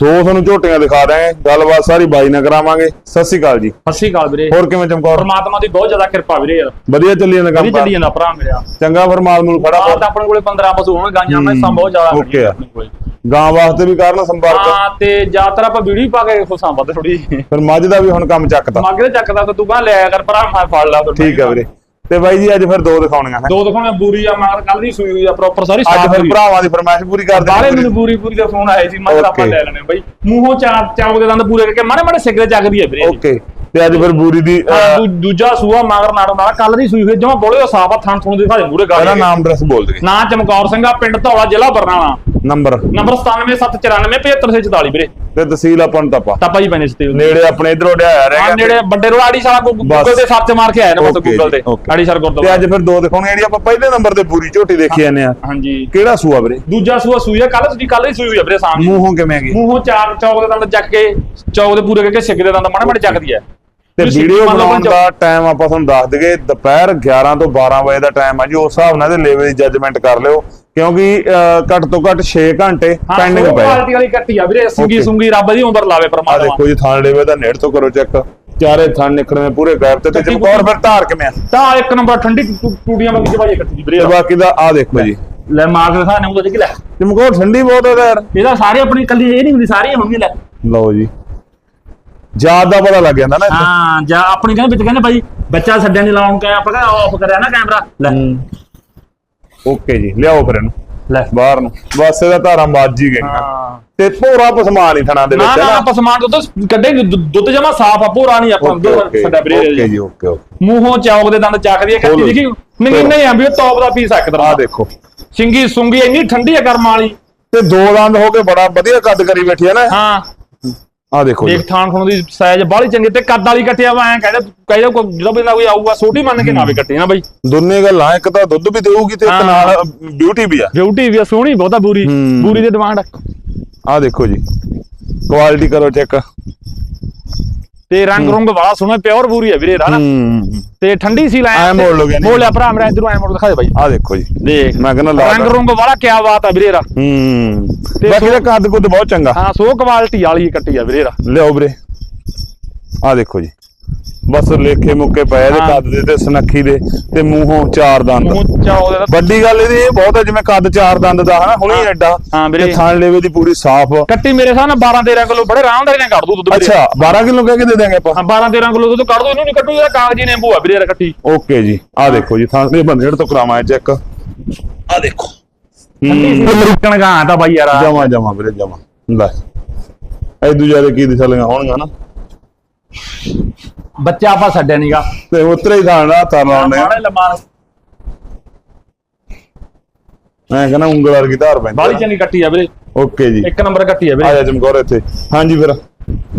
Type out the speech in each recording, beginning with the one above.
ਦੋ ਤੁਹਾਨੂੰ ਝੋਟੀਆਂ ਦਿਖਾ ਰਹੇ ਹਾਂ ਗੱਲਬਾਤ ਸਾਰੀ ਬਾਈ ਨਾਲ ਕਰਾਵਾਂਗੇ। ਸਤਿ ਸ਼੍ਰੀ ਅਕਾਲ ਜੀ। ਸਤਿ ਸ਼੍ਰੀ ਅਕਾਲ ਵੀਰੇ। ਹੋਰ ਕਿਵੇਂ ਚਮਕੌਰ? ਪਰਮਾਤਮਾ ਦੀ ਬਹੁਤ ਜ਼ਿਆਦਾ ਕਿਰਪਾ ਵੀਰੇ ਯਾਰ। ਵਧੀਆ ਚੱਲੀ ਜਾਂਦਾ ਕੰਮ ਵੀ ਚੱਲੀ ਜਾਂਦਾ ਭਰਾ ਮੇਰਾ। ਚੰਗਾ ਫਿਰ ਮਾਲ ਮੂਲ ਖੜਾ ਆਹ ਤਾਂ ਆਪਣੇ ਕੋਲੇ 15 ਪਸ਼ੂ ਹੋਣ ਗਾਂਆਂ ਮੈਂ ਸਾਂ ਬਹੁਤ ਜ਼ਿਆਦਾ ਓਕੇ ਆ। ਗਾਂ ਵਾਸਤੇ ਵੀ ਕਰਨ ਸੰਪਰਕ। ਹਾਂ ਤੇ ਜ਼ਿਆਦਾਤਰ ਆਪਾਂ ਵੀਡੀਓ ਪਾ ਕੇ ਖੁਸ਼ਾਂ ਵੱਧ ਥੋੜੀ ਫਿਰ ਮੱਝ ਦਾ ਵੀ ਹੁਣ ਕੰਮ ਚੱਕਤਾ। ਮੱਗੇ ਤੇ ਚੱਕਦਾ ਤਾਂ ਤੂੰ ਕਹਾਂ ਲਿਆ ਕਰ ਭਰਾ ਮੈਂ ਫੜ ਲਾ ਠੀਕ ਆ ਵੀਰੇ। ਤੇ ਬਾਈ ਜੀ ਅੱਜ ਫਿਰ ਦੋ ਦਿਖਾਉਣੀਆਂ ਹੈ ਦੋ ਦਿਖਾਉਣੇ ਬੂਰੀ ਆ ਮਗਰ ਕੱਲ ਦੀ ਸੂਈ ਹੋਈ ਆ ਪ੍ਰੋਪਰ ਸਾਰੀ ਅੱਜ ਫਿਰ। ਭਰਾਵਾਂ ਦੀ ਫਰਮਾਇਸ਼ ਪੂਰੀ ਕਰ ਬਾਹਲੇ ਦੇਣੀ ਮੈਨੂੰ ਬੂਰੀ ਪੂਰੀ ਦਾ ਫੋਨ ਆਇਆ ਸੀ ਮੈਂ ਕਿਹਾ ਆਪਾਂ. ਲੈ ਲੈਣੇ ਬਈ। ਮੂੰਹੋਂ ਚਾਰ ਚਾਉ ਦੇ ਦੰਦ ਪੂਰੇ ਕਰਕੇ ਮਾੜੇ ਮਾੜੇ ਸਿਗਰੇ ਚੱਕਦੀ ਆ ਵੀਰੇ ਓਕੇ ਤੇ ਅੱਜ ਫਿਰ ਬੂਰੀ ਦੀ ਦੂ- ਦੂਜਾ ਸੂਆ ਮਗਰ ਨਾੜੋ ਨਾਲ ਕੱਲ ਦੀ ਸੂਈ ਹੋਈ ਜਮਾ ਬੋਲੇ ਦਾ ਸਾਫ਼ ਆ ਥਣ ਥਣ ਦੇ ਸਾਡੇ ਮੂਰੇ ਗਾੜੀ ਨਾਮ ਐਡਰੈਸ ਬੋਲ ਦੇ। ਨਾਂ ਚਮਕੌਰ ਸਿੰਘ ਆ ਪਿੰਡ ਧੌਲਾ ਜ਼ਿਲ੍ਹਾ ਬਰਨਾਲਾ। ਨੰਬਰ ਨੰਬਰ 9774975644 ਵੀਰੇ। ਤੇ ਤਹਿਸੀਲ ਆਪਾਂ ਨੂੰ ਤਪਾ ਤਾਂ ਭਾਈ ਪੈਨੇ ਸਤੇ ਨੇੜੇ ਆਪਣੇ ਇਧਰੋਂ ਢਿਆਇਆ ਰਹਿ ਗਿਆ ਨੇੜੇ ਵੱਡੇ ਰੋਡ ਆੜੀ ਬਸ। ਗੂਗਲ ਤੇ ਸਰਚ ਮਾਰ ਕੇ ਆਇਆ ਨਾ ਮਤਲਬ ਗੂਗਲ ਤੇ। ਆੜੀ ਸਰ ਤੇ ਗੁਰਦੁਆਰਾ ਅੱਜ ਫਿਰ ਦੋ ਦਿਖਾਉਣੇ ਜਿਹੜੀ ਆਪਾਂ ਪਹਿਲੇ ਨੰਬਰ ਤੇ ਪੂਰੀ ਝੋਟੀ ਦੇਖੀ ਜਾਂਦੇ ਆ। ਹਾਂਜੀ। ਕਿਹੜਾ ਸੂਆ ਵੀਰੇ? ਦੂਜਾ ਸੂਆ ਸੂਈ ਆ ਕੱਲ ਦੀ ਕੱਲ ਹੀ ਸੂਈ ਹੋਈ ਆ ਵੀਰੇ ਸਾਹਮਣੇ ਮੂੰਹੋਂ ਕਿਵੇਂ ਗਈ ਮੂੰਹੋਂ ਚਾਰ ਚੌਕ ਦੇ ਦੰਦ ਚੱਕ ਕੇ ਚੌਕ ਦੇ ਪੂਰੇ ਕਰਕੇ ਸਿੱਕ ਦੇ ਦੰਦ ਮਾੜੇ ਮਾੜੇ ਚੱਕਦੀ ਆ। ਤੇ ਤੁਸੀਂ ਵੀਡੀਓ ਬਣਾਉਣ ਦਾ ਟਾਈਮ ਆਪਾਂ ਤੁਹਾਨੂੰ ਦੱਸ ਦਈਏ ਦੁਪਹਿਰ 11 ਤੋਂ 12 ਵਜੇ ਦਾ ਟਾਈਮ ਆ ਜੀ ਉਸ ਹਿਸਾਬ ਨਾਲ ਇਹਦੇ ਲੈਵਲ ਦੀ ਜੱਜਮੈਂਟ ਕਰ ਲਿਓ। ਕਿਉਂਕਿ ਘੱਟ ਤੋਂ ਘੱਟ 6 ਘੰਟੇ ਪੈਂਡਿੰਗ ਪਏ ਆ। ਕੁਆਲਿਟੀ ਵਾਲੀ ਕੱਟੀ ਆ ਵੀਰੇ ਸਿੰਗੀ। ਸੁੰਗੀ ਰੱਬ ਦੀ ਉਮਰ ਲਾਵੇ ਪਰਮਾਤਮਾ। ਦੇਖੋ ਜੀ ਥਾਣ ਲੈਵਲ ਦਾ ਨੇੜ ਤੋਂ ਕਰੋ ਚੈੱਕ। ਚਾਰੇ ਥਾਣ ਨਿਕਲਣੇ ਪੂਰੇ ਗਾਇਬ ਤੇ ਤੇ ਕੱਟੀ ਚਮਕੌਰ ਫਿਰ ਧਾਰ ਕਿਵੇਂ ਆ? ਤਾਂ ਇੱਕ ਨੰਬਰ ਠੰਡੀ ਟੂਟੀਆਂ ਵਾਲੀ ਜਵਾਈ ਕੱਟੀ ਵੀਰੇ। ਬਾਕੀ ਦਾ ਆ ਦੇਖੋ ਜੀ। ਲੈ ਮਾਰ ਦੇ ਸਾਹਨੇ ਉਹ ਦੇਖ ਲੈ। ਚਮਕੌਰ ਠੰਡੀ ਬਹੁਤ ਹੈ ਯਾਰ। ਇਹਦਾ ਸਾਰੇ ਆਪਣੀ ਕੱਲੀ ਇਹ ਨਹੀਂ ਹੁੰਦੀ ਸਾਰੀਆਂ ਹੋਣਗੀਆਂ ਲੈ। ਲਓ ਜੀ। ਜਾਤ ਦਾ ਪਤਾ ਲੱਗ ਜਾਂਦਾ ਨਾ। ਹਾਂ ਜਾਂ ਆਪਣੀ ਕਹਿੰਦੇ ਵਿੱਚ ਕਹਿੰਦੇ ਭਾਈ ਬੱਚਾ ਛੱਡਿਆ ਨਹੀਂ ਲਾਉਣ ਕੇ ਆਪਾਂ ਕਹਿੰਦੇ ਆਫ ਕਰਿਆ ਨਾ ਕੈਮਰਾ। ਲੈ। ਓਕੇ ਜੀ ਲਿਆਓ ਫਿਰ ਇਹਨੂੰ। ਲੈ। ਬਾਹਰ ਨੂੰ। ਬਸ ਇਹਦਾ ਧਾਰਾਂ ਵੱਜ ਹੀ ਗਈਆਂ। ਹਾਂ। ਤੇ ਭੋਰਾ ਪਸਮਾ ਨਹੀਂ ਥਣਾ ਦੇ ਨਾ ਵਿੱਚ ਨਾ ਨਾ ਆਪਾਂ ਸਮਾਨ ਦੁੱਧ ਕੱਢੇ ਦੁੱਧ- ਦੁੱਧ ਜਮਾ ਸਾਫ਼ ਆ ਪੂਰਾ ਨਹੀਂ ਆਪਾਂ ਓਕੇ ਸਾਡਾ ਓਕੇ ਜੀ ਓਕੇ ਓਕੇ। ਮੂੰਹੋਂ ਚੌਕ ਦੇ ਦੰਦ ਚੱਕਦੀ ਹੈ ਖੋਲੋ। ਦੇਖੀ ਨਗੀਨਾ ਹੀ ਆ ਵੀ ਉਹ ਟੌਪ ਦਾ ਪੀਸ ਆ ਆ। ਦੇਖੋ। ਸਿੰਗੀ ਸੁੰਗੀ ਇੰਨੀ ਠੰਡੀ ਆ ਕਰਮ ਵਾਲੀ। ਤੇ ਦੋ ਦੰਦ ਹੋ ਕੇ ਬੜਾ ਵਧੀਆ ਕੱਦ ਕਰੀ ਬੈਠੀ ਹੈ ਨਾ। ਹਾਂ। ਆ ਦੇਖੋ ਜੀ। ਦੇਖ ਥਾਣ ਖੁਣ ਦੀ ਸਾਈਜ਼ ਬਾਹਲੀ ਚੰਗੀ ਤੇ ਕੱਦ ਵਾਲੀ ਕੱਟਿਆ ਵਾ ਐ ਕਹਿੰਦੇ ਕਹਿੰਦੇ ਜਦੋਂ ਬੰਦਾ ਕੋਈ ਆਊਗਾ ਛੋਟੀ ਮੰਨ ਕੇ ਨਾ ਵੀ ਕੱਟੀ ਨਾ ਬਾਈ। ਦੋਨੇ ਗੱਲਾਂ ਇੱਕ ਤਾਂ ਦੁੱਧ ਵੀ ਦੇਊਗੀ ਤੇ ਇੱਕ। ਨਾਲ ਬਿਊਟੀ ਵੀ ਆ। ਬਿਊਟੀ ਵੀ ਆ, ਸੋਹਣੀ ਬਹੁਤਾ ਬੂਰੀ। ਬੂਰੀ ਦੀ ਡਿਮਾਂਡ ਆ ਦੇਖੋ ਜੀ। ਕੁਆਲਿਟੀ ਕਰੋ ਚੈੱਕ ਤੇ ਰੰਗ ਰੁੰਗ ਵਾਲਾ ਸੋਹਣਾ ਪਿਓਰ ਬੂਰੀ ਆ ਵੀਰੇ ਦਾ ਨਾ। ਹੂੰ। ਤੇ ਠੰਡੀ ਸੀ ਲੈ ਐਂ ਮੋੜ ਲਓਗੇ ਨਹੀਂ। ਮੋੜ ਲਿਆ ਭਰਾ ਮੇਰਾ ਇਧਰੋਂ ਐ ਮੋੜ ਦਿਖਾ ਦੇ ਬਾਈ। ਆ ਦੇਖੋ ਜੀ। ਦੇਖ। ਮੈਂ ਕਹਿੰਦਾ ਲਾ ਰੰਗ ਰੁੰਗ ਵਾਲਾ ਕਿਆ ਬਾਤ ਆ ਵੀਰੇ ਦਾ ਹੂੰ। ਤੇ ਬਾਕੀ ਦਾ ਕੱਦ ਕੁੱਦ ਬਹੁਤ ਚੰਗਾ। ਹਾਂ ਸੋ ਕੁਆਲਿਟੀ ਵਾਲੀ ਕੱਟੀ ਆ ਵੀਰੇ ਦਾ ਲਿਆਓ ਵੀਰੇ। ਆ ਦੇਖੋ ਜੀ। ਬਸ ਲੇਖੇ ਮੁੱਕੇ ਪਏ ਇਹਦੇ ਹਾਂ। ਕੱਦ ਦੇ ਤੇ ਸਨੱਖੀ ਦੇ ਤੇ ਮੂੰਹੋਂ ਚਾਰ ਦੰਦ। ਮੂੰਹ ਦੇ ਵੱਡੀ ਗੱਲ ਇਹਦੀ ਇਹ ਬਹੁਤ ਹੈ ਜਿਵੇਂ ਕੱਦ ਚਾਰ ਦੰਦ ਦਾ ਹਨਾ? ਹੁਣੀ ਹਾਂ। ਐਡਾ। ਹਾਂ ਵੀਰੇ। ਤੇ ਥਣ ਲੇਵੇ ਦੀ ਪੂਰੀ ਸਾਫ਼। ਕੱਟੀ ਮੇਰੇ ਸਾਹ ਨਾਲ 12 13 ਕਿਲੋ ਬੜੇ ਆਰਾਮਦਾਰੀ ਨਾਲ ਕੱਢ ਦੂ ਦੁੱਧ ਵੀਰੇ। ਅੱਛਾ 12 ਕਿਲੋ ਕਹਿ ਕੇ ਦੇ ਦਾਂਗੇ ਆਪਾਂ? ਹਾਂ 12 13 ਕਿਲੋ ਦੁੱਧ ਕੱਢ ਦੂ ਇਹਨੂੰ ਨਹੀਂ ਕੱਟੂ ਇਹਦਾ ਕਾਗਜ਼ੀ ਨਿੰਬੂ ਆ ਵੀਰੇ ਦਾ ਕੱਟੀ। ਓਕੇ ਜੀ। ਆ ਦੇਖੋ ਜੀ ਥਾਂ ਦੇ ਬੰਦੇੜ ਤੋਂ ਕਰਾਵਾਂ ਚੈੱਕ। ਆ ਦੇਖੋ। ਅਮਰੀਕਨ ਗਾਂ ਤਾਂ ਬਾਈ ਯਾਰ। ਜਮਾ ਜਮਾ ਵੀਰੇ ਜਮਾ। ਲੈ। ਇਹ ਦੂਜੇ ਦੇ ਕੀ ਦਿਸ਼ਾ ਲਗਾ ਹੋਣਗਾ ਨਾ ਬੱਚਾ ਆਪਾਂ ਛੱਡਿਆ ਨਹੀਂਗਾ ਤੇ ਉਤਰੇ ਹੀ ਤਾਂ ਲਾਉਣੇ। ਮਾੜੇ ਲਮਾਰ ਮੈਂ ਕਹਿੰਦਾ ਉਂਗਲ ਵਰਗੀ ਧਾਰ ਪੈਂਦੀ ਬਾਲੀ ਚੰਗੀ ਕੱਟੀ ਆ ਵੀਰੇ। ਓਕੇ ਜੀ। ਇੱਕ ਨੰਬਰ ਕੱਟੀ ਆ ਆ ਵੀਰੇ ਜਾ ਚਮਕੌਰ ਇੱਥੇ। ਹਾਂਜੀ ਫਿਰ।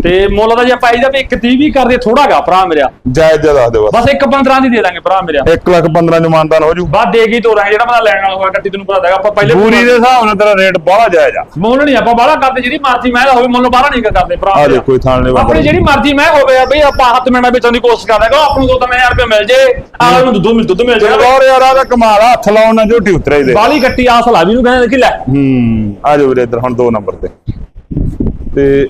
ਤੇ ਮੁੱਲ ਦਾ ਜੇ ਪਾਈ ਦਾ ਵੀ ਇੱਕ 30 ਵੀ ਕਰਦੇ ਥੋੜਾਗਾ ਭਰਾ ਮੇਰਾ ਜਾਇਜ਼ ਜਿਹਾ ਦੱਸ ਦਿਓ ਬਸ। ਬਸ ਇੱਕ 15 ਦੀ ਦੇ ਦਾਂਗੇ ਭਰਾ ਮੇਰਾ 1 ਲੱਖ 15 ਜਮਾਨਦਾਨ ਹੋ ਜੂ। ਬਾਅਦ ਦੇ ਗਈ ਤੋਰਾਂਗੇ ਜਿਹੜਾ ਬੰਦਾ ਲੈਣ ਵਾਲਾ ਹੋਇਆ ਕੱਟੀ ਤੈਨੂੰ ਪਤਾ ਹੈਗਾ ਆਪਾਂ ਪਹਿਲੇ ਪੂਰੀ ਦੇ ਹਿਸਾਬ ਨਾਲ ਤੇਰਾ ਰੇਟ ਬੜਾ ਜਾਇਜ਼ ਆ। ਮੁੱਲ ਨਹੀਂ ਆਪਾਂ ਬਾਹਲਾ ਕਰਦੇ ਜਿਹੜੀ ਮਰਜ਼ੀ ਮੈਂ ਹੋਵੇ ਮੁੱਲ ਬਾਹਲਾ ਨਹੀਂ ਕਰਦੇ ਭਰਾ ਆ। ਦੇਖੋ ਥਾਣ ਲੈ ਆਪਣੀ ਜਿਹੜੀ ਮਰਜ਼ੀ ਮੈਂ ਹੋਵੇ ਆ ਬਈ ਆਪਾਂ ਹੱਥ ਮਿੰਟਾਂ ਵਿੱਚ ਦੀ ਕੋਸ਼ਿਸ਼ ਕਰਦਾਗਾ ਆਪ ਨੂੰ 2-3000 ਰੁਪਏ ਮਿਲ ਜੇ ਆਪ ਨੂੰ ਦੁੱਧ ਮਿਲ ਦੁੱਧ ਮਿਲ ਜਾਏਗਾ ਯਾਰ ਆ ਤਾਂ ਕਮਾਲ ਆ ਹੱਥ ਲਾਉਣ ਨਾਲ ਝੋਟੀ ਉਤਰੇ ਦੇ। ਬਾਲੀ ਕੱਟੀ ਆ ਸਲਾਵੀ ਨੂੰ ਕਹਿੰਦੇ ਕਿ ਲੈ। ਹੂੰ ਆ ਜਾਓ ਵੀਰੇ ਇੱਧਰ ਹੁਣ 2 ਨੰਬਰ ਤੇ। ਤੇ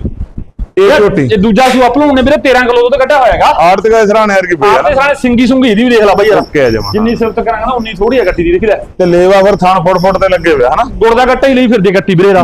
ਇਹ ਝੋਟੀ ਇਹ ਦੂਜਾ ਸੂ ਆਪਣੂ ਨੇ ਵੀਰੇ 13 ਕਿਲੋ ਦੁੱਧ ਕੱਢਿਆ ਹੋਇਆਗਾ ਆੜਤ ਕਾ ਸਰਾਣੇ ਯਾਰ ਕੀ ਪਈ ਆ ਆਪੇ ਸਾਰੇ ਸਿੰਗੀ ਸੁੰਗੀ ਦੀ ਵੀ ਦੇਖ ਲੈ ਬਈ ਯਾਰ। ਓਕੇ ਆ ਜਿੰਨੀ ਸਿਫਤ ਕਰਾਂਗਾ ਨਾ ਉਨੀ ਥੋੜੀ ਆ ਕੱਟੀ ਦੀ ਦੇਖ ਲੈ। ਤੇ ਲੇਵਾ ਫਿਰ ਥਾਣ ਫੁੱਟ ਫੁੱਟ ਤੇ ਲੱਗੇ ਹੋਇਆ ਹਨਾ? ਗੁੜ ਦਾ ਕੱਟਾ ਹੀ ਲਈ ਫਿਰਦੀ ਆ ਕੱਟੀ ਵੀਰੇ ਦਾ।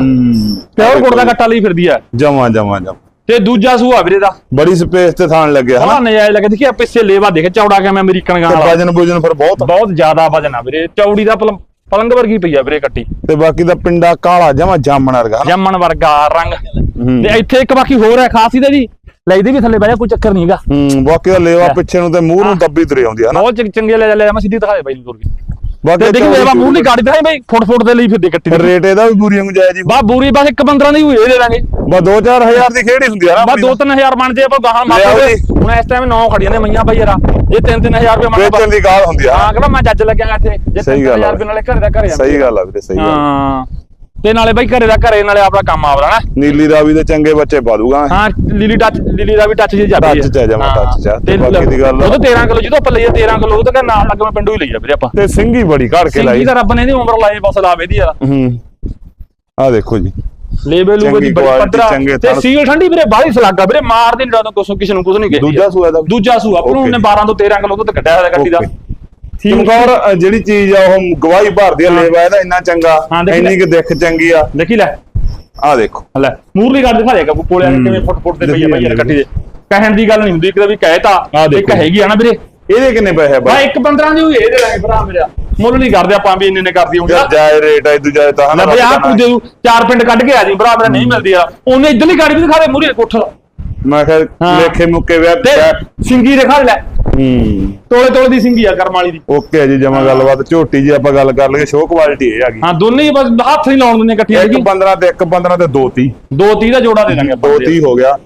ਪਿਓਰ ਗੁੜ ਦਾ ਕੱਟਾ ਲਈ ਫਿਰਦੀ ਆ। ਜਮਾ ਜਮਾ ਜਮਾ। ਤੇ ਦੂਜਾ ਸੂ ਆ ਵੀਰੇ ਦਾ। ਬੜੀ ਸਪੇਸ ਤੇ ਥਾਣ ਲੱਗਿਆ ਹਨਾ? ਨਜਾਇਜ਼ ਲੱਗੇ। ਦੇਖੀ ਪਿੱਛੇ ਲੇਵਾ ਦੇਖ ਚੌੜਾ ਕਿਵੇਂ ਅਮਰੀਕਨ ਗਾਂ ਤੇ ਵਾਲਾ। ਵਜਨ ਬੁਜਨ ਫਿਰ ਬਹੁਤ ਆ। ਬਹੁਤ ਜ਼ਿਆਦਾ ਵਜਨ ਆ ਵੀਰੇ। ਚੌੜੀ ਦਾ ਪਲੰ- ਪਲੰਗ ਵਰਗੀ ਪਈ ਆ ਵੀਰੇ ਕੱਟੀ। ਤੇ ਬਾਕੀ ਦਾ ਪਿੰਡਾ ਕਾਲਾ ਜਮਾ ਜਾਮਣ ਵਰਗਾ। ਜੰਮਣ ਵਰਗਾ ਰੰਗ। ਹੂੰ। ਤੇ ਇੱਥੇ ਇੱਕ ਬਾਕੀ ਹੋਰ ਹੈ ਖਾਸ ਇਹਦੇ ਦੀ। ਲੈਦੀ ਵੀ ਥੱਲੇ ਬਹਿ ਜਾ ਕੋਈ ਚੱਕਰ ਨਹੀਂਗਾ ਹੂੰ ਬਾਕੀ ਦਾ ਲੇਵਾ ਪਿੱਛੇ ਨੂੰ ਤੇ ਮੂੰਹ ਨੂੰ ਦੱਬੀ ਤੁਰੀ ਆਉਂਦੀ ਆ ਹਨਾ ਬਹੁਤ ਚੰਗੇ ਲੈ ਲੈ ਮੈਂ ਸਿੱਧੀ ਦਿਖਾ ਦੇ ਬਾਈ ਨੂੰ ਤੁਰ ਕੇ। ਬਾਕੀ ਦੇਖੀ ਵੇਵਾ ਮੂੰਹ ਨਹੀਂ ਕੱਢ ਦਿਆਂ ਬਈ ਫੁੱਟ ਫੁੱਟ ਦੇ ਲਈ ਕੱਟੀ ਫਿਰ ਰੇਟ ਇਹਦਾ ਵੀ ਪੂਰੀ ਵਾਂਗੂ ਜਾਇਜ਼ ਜੀ ਬਾ ਬੂਰੀ ਬਸ ਇੱਕ 15 ਦੀ ਹੋਈ ਦੇ ਦਾਂਗੇ। ਬਸ 2-4000 ਦੀ ਹੀ ਹੁੰਦੀ ਆ ਨਾ ਬਾ ਆਪਣੀ 2-3000 ਬਣ ਜੇ ਆਪਾਂ ਗਾਹਾਂ ਮਾਪੇ। ਹੁਣ ਇਸ ਟਾਈਮ 9 ਖੜੀਆਂ ਨੇ ਮਈਆਂ ਬਈ ਯਾਰ ਇਹ 3-3000 ਰੁਪਏ ਮੰਨ ਵੇਚਣ ਦੀ ਗੱਲ ਹੁੰਦੀ ਆ। ਹਾਂ ਕਹਿੰਦਾ ਮੈਂ ਜੱਜ ਲੱਗਿਆ ਇੱਥੇ। ਜੇ ਸਹੀ ਗੱਲ ਆ। 3000 ਰੁਪਏ ਨਾਲੇ ਘਰੇ ਦਾ ਘਰੇ ਆ। ਸਹੀ ਗੱਲ ਆ ਵੀਰੇ ਸਹੀ ਗੱਲ ਹਾਂ। ਤੇ ਨਾਲੇ ਬਈ ਘਰੇ ਦਾ ਘਰੇ ਨਾਲੇ ਆਪਣਾ ਕੰਮ ਆਵਦਾ ਨਾ। ਨੀਲੀ ਰਾਵੀ ਦੇ ਚੰਗੇ ਬੱਚੇ ਪਾ ਦੂਗਾ ਹਾਂ ਲੀਲੀ ਟੱਚ ਲੀਲੀ ਦਾ ਵੀ ਟੱਚ ਜੀ ਜਾਂਦੀ Touch 'ਚ ਆ ਜਾਵਾਂ, ਹਾਂ। touch 'ਚ ਆ। ਤੇ ਤੇ ਬਾਕੀ ਦੀ ਗੱਲ। ਉਹ 13 ਕਿਲੋ ਜਦੋਂ ਆਪਾਂ ਲਈਏ 13 ਕਿਲੋ ਉਹ ਤਾਂ ਨਾਲ ਲੱਗ ਮੈਂ ਪਿੰਡੋਂ ਹੀ ਲਈ ਆ ਵੀਰੇ ਆਪਾਂ। ਤੇ ਸਿੰਘੀ ਬੜੀ ਘੜ ਕੇ ਲਾਈ। ਤਾਂ ਰੱਬ ਨੇ ਇਹਦੀ ਉਮਰ ਲਾਏ ਬਸ ਲਾਵੇ ਦੀ ਯਾਰ ਹੂੰ। ਆ ਦੇਖੋ ਜੀ। ਲੇਬੇ ਲੂਬੇ ਦੀ ਬੜੀ ਪੱਧਰਾ ਤੇ। ਸੀਲ ਠੰਡੀ ਵੀਰੇ ਬਾਹਲੀ ਸਲਾਗਾ ਵੀਰੇ ਮਾਰ ਦੇ ਨਹੀਂ ਕੁਛ ਕਿਸੇ ਨੂੰ ਕੁਝ ਨਹੀਂ ਕਹਿੰਦੀ ਦੂਜਾ ਸੂਆ ਦਾ ਦੂਜਾ ਸੂ ਆਪਾਂ ਨੂੰ Okay ਉਹਨੇ 12 ਤੋਂ 13 ਕਿਲੋ ਤੋਂ ਕੱਢਿਆ ਹੋਇਆ ਗੱਡੀ ਦਾ। ਚਮਕੌਰ ਅ, ਜਿਹੜੀ ਚੀਜ਼ ਆ ਉਹ ਗਵਾਹੀ ਭਰਦੀ ਆ ਲੇਵਾ ਇਹਦਾ ਇੰਨਾ ਚੰਗਾ ਹਾਂ, ਦੇਖ ਇੰਨੀ ਲੈ। ਕਿ ਦਿੱਖ ਚੰਗੀ ਆ। ਦੇਖੀ ਲੈ। ਆ ਦੇਖੋ। ਲੈ ਮੂਰਲੀ ਗੱਲ ਦਿਖਾ ਦੇਗਾ ਕੋਲੇ ਆ ਕੇ। ਕਿਵੇਂ ਫੁੱਟ ਫੁੱਟ ਤੇ ਪਈ ਆ ਯਾਰ ਕੱਟੀ ਦੇ। ਕਹਿਣ ਦੀ ਗੱਲ ਨਹੀਂ ਹੁੰਦੀ ਇੱਕ ਤਾਂ ਵੀ ਕਹਿਤਾ ਆਹ ਇੱਕ ਦੇਖੋ। ਹੈਗੀ ਆ ਨਾ ਵੀਰੇ। ਇਹਦੇ ਕਿੰਨੇ ਪੈਸੇ ਆ ਬਾਈ? ਇੱਕ 15 ਦੀ ਹੋਈ ਇਹਦੇ ਲਾਗੇ ਭਰਾ ਮੇਰਾ। ਮੁੱਲ ਨਹੀਂ ਕਰਦੇ ਆਪਾਂ ਵੀ ਇੰਨੇ ਨੇ ਕਰਦੀ ਹੋਣੀ ਯਾਰ ਜਾਇ ਰੇਟ ਆ ਇਦੂ ਜਾਇ ਤਾਂ ਲੈ ਹਨਾ ਬਈ ਆਹ ਰੱਬ ਤੂੰ ਦੇ ਦੂ ਚਾਰ ਪਿੰਡ ਕੱਢ ਕੇ ਆ ਜੀ ਭਰਾ ਮੇਰਾ ਨਹੀਂ ਮਿਲਦੀ ਆ। ਉਹਨੇ ਇਧਰਲੀ ਗਾੜੀ ਵੀ ਦਿਖਾ ਦੇ ਮੂਰੇ ਕੋਠ ਮੈਂ ਕਿਹਾ ਹਾਂ। ਲੇਖੇ ਮੁੱਕੇ ਵਿਆਹ ਤੇ ਸਿੰਗੀ ਦਿਖਾ ਲੈ। ਹੂੰ। ਤੋਲੇ ਤੋਲੇ ਦੀ ਸਿੰਗੀ ਆ ਕਰਮ ਵਾਲੀ ਦੀ। ਓਕੇ ਜੀ ਜਮਾ ਗੱਲਬਾਤ। ਝੋਟੀ ਜੀ ਆਪਾਂ ਗੱਲ ਕਰ ਲਈਏ ਸ਼ੋਅ ਕੁਆਲਿਟੀ ਇਹ ਆ ਗਈ। ਹਾਂ ਦੋਨੇ ਹੀ ਬਸ ਹੱਥ ਨਹੀਂ ਲਾਉਣ ਦਿੰਦੇ ਇਕੱਠੀਆਂ ਇੱਕ 15 ਤੇ ਇੱਕ 15 ਤੇ 230 ਦੋ 30 ਦਾ ਜੋੜਾ ਦੇ ਦਾਂਗੇ ਆਪਾਂ 230 ਹੋ ਗਿਆ।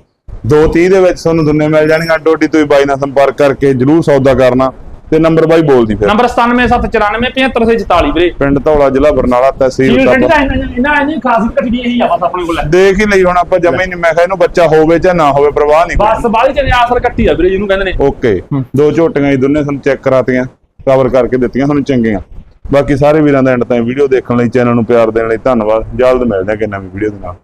230 ਦੇ ਵਿੱਚ ਤੁਹਾਨੂੰ ਦੁੰਨੇ ਮਿਲ ਜਾਣਗੀਆਂ। ਡੋਡੀ ਤੁਸੀਂ ਬਾਈ ਨਾਲ ਸੰਪਰਕ ਕਰਕੇ ਜਰੂਰ ਸੌਦਾ ਕਰਨਾ। ਤੇ ਨੰਬਰ ਬਾਈ ਬੋਲਦੀ ਫਿਰ। ਨੰਬਰ 9779475744 ਵੀਰੇ। ਪਿੰਡ ਧੌਲਾ ਜ਼ਿਲ੍ਹਾ ਬਰਨਾਲਾ ਤਹਿਸੀਲ ਦਾ ਇਹਨਾਂ ਇਹਨਾਂ ਖਾਸ ਕੱਟੀ ਇਹੀ ਆ ਬਸ ਆਪਣੇ ਕੋਲ। ਦੇਖ ਹੀ ਲਈ ਹੁਣ ਆਪਾਂ ਜਮੇ ਨਹੀਂ ਮੈਂ ਕਿਹਾ ਇਹਨੂੰ ਬੱਚਾ ਹੋਵੇ ਚਾਹੇ ਨਾ ਹੋਵੇ ਪ੍ਰਵਾਹ ਨਹੀਂ ਬਸ ਬਾਲੀ ਚ ਆਸਰ ਕੱਟੀ ਆ ਵੀਰੇ ਜਿਹਨੂੰ ਕਹਿੰਦੇ ਨੇ। ਓਕੇ ਦੋ ਝੋਟੀਆਂ ਹੀ ਦੋਨੇ ਤੁਹਾਨੂੰ ਚੈੱਕ ਕਰਾਤੀਆਂ ਕਵਰ ਕਰਕੇ ਦਿੱਤੀਆਂ ਤੁਹਾਨੂੰ ਚੰਗੀਆਂ। ਬਾਕੀ ਸਾਰੇ ਵੀਰਾਂ ਦਾ ਐਂਡ ਤਾਈਂ ਵੀਡੀਓ ਦੇਖਣ ਲਈ ਚੈਨਲ ਨੂੰ ਪਿਆਰ ਦੇਣ ਲਈ ਧੰਨਵਾਦ। ਜਲਦ ਮਿਲਦੇ ਹਾਂ ਕਿ ਨਵੀਂ ਵੀਡੀਓ ਦੇ ਨਾਲ।